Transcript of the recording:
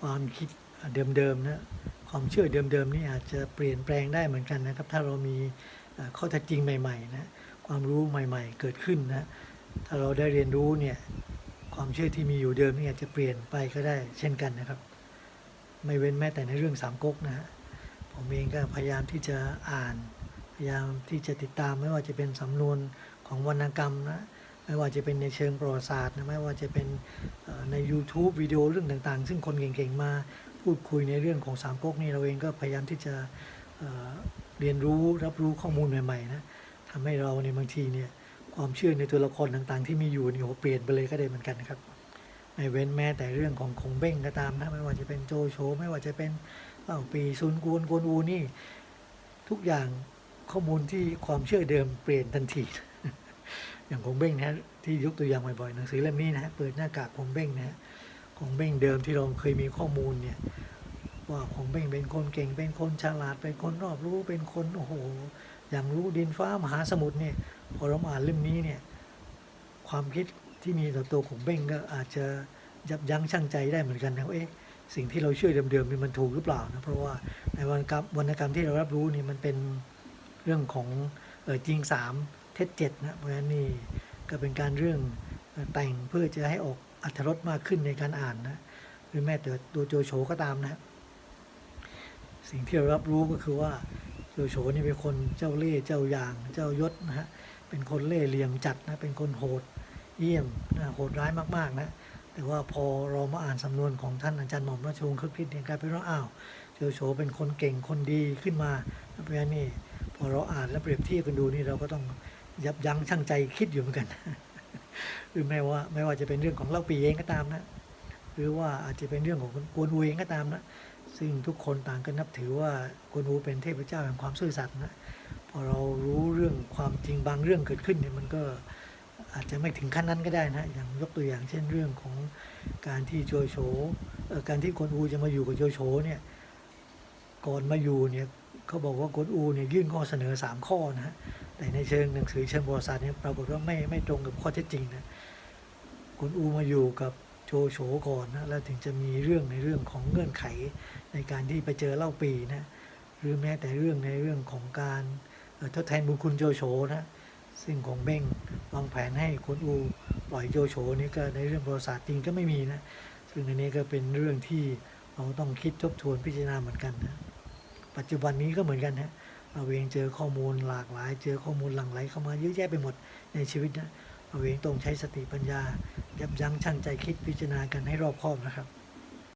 ความคิดเดิมๆนะความเชื่อเดิมๆนี่อาจจะเปลี่ยนแปลงได้เหมือนกันนะครับ ถ้าเรามีข้อเท็จจริงใหม่ๆนะความรู้ใหม่ๆ เกิดขึ้นนะถ้าเราได้เรียนรู้เนี่ยความเชื่อที่มีอยู่เดิมนี่อาจจะเปลี่ยนไปก็ได้เช่นกันนะครับ ไม่เว้นแม้แต่ในเรื่องสามก๊กนะฮะผมเองก็พยายามที่จะอ่าน พยายามที่จะติดตามไม่ว่าจะเป็นสำนวนของวรรณกรรมนะ ไม่ว่าจะเป็นในเชิงประวัติศาสตร์นะไม่ว่าจะเป็นใน YouTube วิดีโอเรื่องต่างๆ ซึ่งคนเก่งๆมาพูดคุยในเรื่องของสามก๊กนี่เราเองก็พยายามที่จะเรียนรู้รับรู้ข้อมูลใหม่ๆนะทำให้เราในบางทีเนี่ยความเชื่อในตัวละครต่างๆ ที่มีอยู่นี่โหเปลี่ยนไปเลยก็ได้เหมือนกันนะครับไม่เว้นแม้แต่เรื่องของคงเบ้งก็ตามนะไม่ว่าจะเป็นโจโฉไม่ว่าจะเป็นเล่าปีซุนกวนกวนอูนี่ ทุกอย่างข้อมูลที่ความเชื่อเดิมเปลี่ยนทันที อย่างคงเบ้งนะฮะที่ยกตัวอย่างบ่อยๆหนังสือเล่มนี้นะฮะเปิดหน้ากากคงเบ้งนะฮะคงเบ้งเดิมที่เราเคยมีข้อมูลเนี่ยว่าคงเบ้งเป็นคนเก่งเป็นคนฉลาดเป็นคนรอบรู้เป็นคนโอ้โหอย่างรู้ดินฟ้ามหาสมุทรเนี่ยพอเราอ่านเล่มนี้เนี่ยความคิดที่มีต่อตัวของเบ้งก็อาจจะยับยั้งชั่งใจได้เหมือนกันนะเอ๊ะสิ่งที่เราเชื่อเดิมๆนี่มันถูกหรือเปล่านะเพราะว่าในวรรณกรรมวรรณกรรมที่เรารับรู้นี่มันเป็นเรื่องของเออจริงสาม เท็จเจ็ดนะเพราะฉะนั้นนี่ก็เป็นการเรื่องแต่งเพื่อจะให้ออกอัธรสมากขึ้นในการอ่านนะหรือแม้แต่ตัวโจโฉก็ตามนะ สิ่งที่เรารับรู้ก็คือว่าโจโฉนี่เป็นคนเจ้าเล่ห์เจ้าอย่างเจ้ายศนะฮะเป็นคนเล่ห์เหลี่ยมจัดนะเป็นคนโหดเยี่ยมนะโหดร้ายมากๆนะแต่ว่าพอเรามาอ่านสำนวนของท่านอาจารย์หม่อมราชวงศ์คึกฤทธิ์เนี่ยกลายเป็นว่าอ้าวโจโฉเป็นคนเก่งคนดีขึ้นมาเพราะฉะนั้นนี่พอเราอ่านและเปรียบเทียบกันดูนี่เราก็ต้อง ยับยั้งชั่งใจคิดอยู่เหมือนกันหรือแม้ว่าไม่ว่าจะเป็นเรื่องของเล่าปีเองก็ตามนะ หรือว่าอาจจะเป็นเรื่องของกวนอูเองก็ตามนะ ซึ่งทุกคนต่างก็นับถือว่ากวนอูเป็นเทพเจ้าแห่งความซื่อสัตย์นะ พอเรารู้เรื่องความจริงบางเรื่องเกิดขึ้นเนี่ยมันก็อาจจะไม่ถึงขั้นนั้นก็ได้นะ อย่างยกตัวอย่างเช่นเรื่องของการที่โจโฉการที่กวนอูจะมาอยู่กับโจโฉเนี่ยก่อนมาอยู่เนี่ยเขาบอกว่ากวนอูเนี่ยยื่นข้อเสนอสามข้อนะฮะ แต่ในเชิงหนังสือเชิงประวัติศาสตร์เนี่ยปรากฏว่าไม่ไม่ตรงกับข้อเท็จจริงนะกวนอูมาอยู่กับโจโฉก่อนนะแล้วถึงจะมีเรื่องในเรื่องของเงื่อนไขในการที่ไปเจอเล่าปีนะหรือแม้แต่เรื่องในเรื่องของการทดแทนบุญคุณโจโฉนะซึ่งของเบ้งวางแผนให้กวนอูปล่อยโจโฉนี่ก็ในเรื่องประวัติศาสตร์จริงก็ไม่มีนะซึ่งอันนี้ก็เป็นเรื่องที่เราต้องคิดทบทวนพิจารณาเหมือนกันนะปัจจุบันนี้ก็เหมือนกันฮะ เราเองเจอข้อมูลหลากหลาย เจอข้อมูลหลั่งไหลเข้ามาเยอะแยะไปหมดในชีวิตนะเราเองต้องใช้สติปัญญา ยับยั้งชั่งใจคิดพิจารณากันให้รอบคอบนะครับ